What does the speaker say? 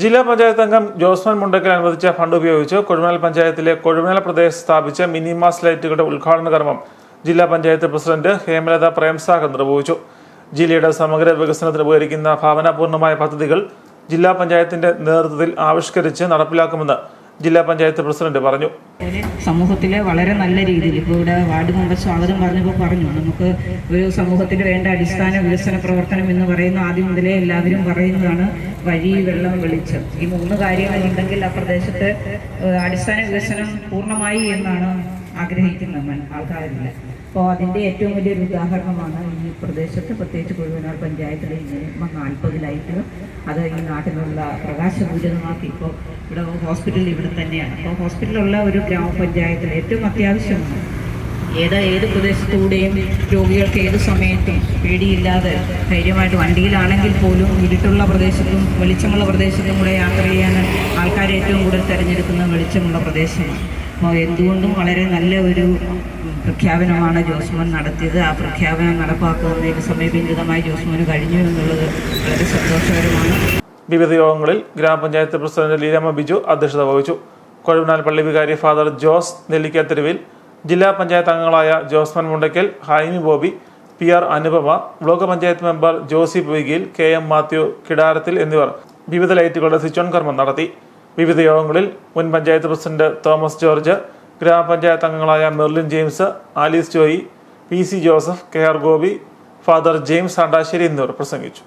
ജില്ലാ പഞ്ചായത്ത് അംഗം ജോസ്മൻ മുണ്ടക്കൽ അനുവദിച്ച ഫണ്ട് ഉപയോഗിച്ച് കൊഴുമല പഞ്ചായത്തിലെ കൊഴുമല പ്രദേശത്ത് സ്ഥാപിച്ച മിനിമാസ് ലൈറ്റുകളുടെ ഉദ്ഘാടന കർമ്മം ജില്ലാ പഞ്ചായത്ത് പ്രസിഡന്റ് ഹേമലത പ്രേംസാഗർ നിർവഹിച്ചു. ജില്ലയുടെ സമഗ്ര വികസനത്തിന് ഉപകരിക്കുന്ന ഭാവനാപൂർണമായ പദ്ധതികൾ ജില്ലാ പഞ്ചായത്തിന്റെ നേതൃത്വത്തിൽ ആവിഷ്കരിച്ച് നടപ്പിലാക്കുമെന്ന് ജില്ലാ പഞ്ചായത്ത് പ്രസിഡന്റ് പറഞ്ഞു. സമൂഹത്തിലെ വളരെ നല്ല രീതിയിൽ ഇപ്പോൾ ഇവിടെ വാർഡ് മെമ്പർ സ്വാഗതം പറഞ്ഞപ്പോൾ പറഞ്ഞു. നമുക്ക് ഒരു സമൂഹത്തിന് വേണ്ട അടിസ്ഥാന വികസന പ്രവർത്തനം എന്ന് പറയുന്ന ആദ്യം മുതലേ എല്ലാവരും പറയുന്നതാണ് വഴി വെള്ളം വെളിച്ചം. ഈ മൂന്ന് കാര്യങ്ങളുണ്ടെങ്കിൽ ആ പ്രദേശത്ത് അടിസ്ഥാന വികസനം പൂർണമായി എന്നാണ് ആഗ്രഹിക്കുന്നത് ആൾക്കാരില്ല. അപ്പോൾ അതിന്റെ ഏറ്റവും വലിയൊരു ഉദാഹരണമാണ് ഈ പ്രദേശത്ത് പ്രത്യേകിച്ച് കുഴുവനാർ പഞ്ചായത്തിലെ ഇങ്ങനെ നാൽപ്പത് ലൈറ്റ് അത് ഈ നാട്ടിലുള്ള പ്രകാശപൂരിതമാക്കി ഇപ്പോൾ ഇവിടെ ഹോസ്പിറ്റൽ ഇവിടെ തന്നെയാണ്. അപ്പോൾ ഹോസ്പിറ്റലുള്ള ഒരു ഗ്രാമപഞ്ചായത്തിൽ ഏറ്റവും അത്യാവശ്യമാണ് ഏത് ഏത് പ്രദേശത്തൂടെയും രോഗികൾക്ക് ഏത് സമയത്തും പേടിയില്ലാതെ ധൈര്യമായിട്ട് വണ്ടിയിലാണെങ്കിൽ പോലും ഇരുട്ടുള്ള പ്രദേശത്തും വെളിച്ചമുള്ള പ്രദേശത്തും കൂടെ യാത്ര ചെയ്യാൻ ആൾക്കാർ ഏറ്റവും കൂടുതൽ തിരഞ്ഞെടുക്കുന്ന വെളിച്ചമുള്ള പ്രദേശമാണ്. എന്തുകൊണ്ടും വളരെ നല്ല ഒരു പ്രഖ്യാപനമാണ് ജോസ്മോൻ നടത്തിയത്. ആ പ്രഖ്യാപനം നടപ്പാക്കുന്നതിന് സമയബന്ധിതമായി ജോസ്മോന് കഴിഞ്ഞു എന്നുള്ളത് വളരെ സന്തോഷകരമാണ്. വിവിധ യോഗങ്ങളിൽ ഗ്രാമപഞ്ചായത്ത് പ്രസിഡന്റ് ലീലാമ്മ ബിജു അധ്യക്ഷത വഹിച്ചു. കൊഴുവനാൽ പള്ളി വികാരി ഫാദർ ജോസ് നെല്ലിക്കാത്തെരുവിൽ ജില്ലാ പഞ്ചായത്ത് അംഗങ്ങളായ Josman Mundakkal Haimi Bobby P R Anupama block panchayat member Josy Poykayil K M Mathew Kidarathil എന്നിവർ വിവിധ ലൈറ്റുകളുടെ സ്വിച്ച് ഓൺ കർമ്മം നടത്തി. വിവിധ യോഗങ്ങളിൽ മുൻ പഞ്ചായത്ത് പ്രസിഡന്റ് തോമസ് ജോർജ് ഗ്രാമപഞ്ചായത്ത് അംഗങ്ങളായ Merlin James Alice Joy P C Joseph K R Gopi father James Andassery എന്നിവർ പ്രസംഗിച്ചു.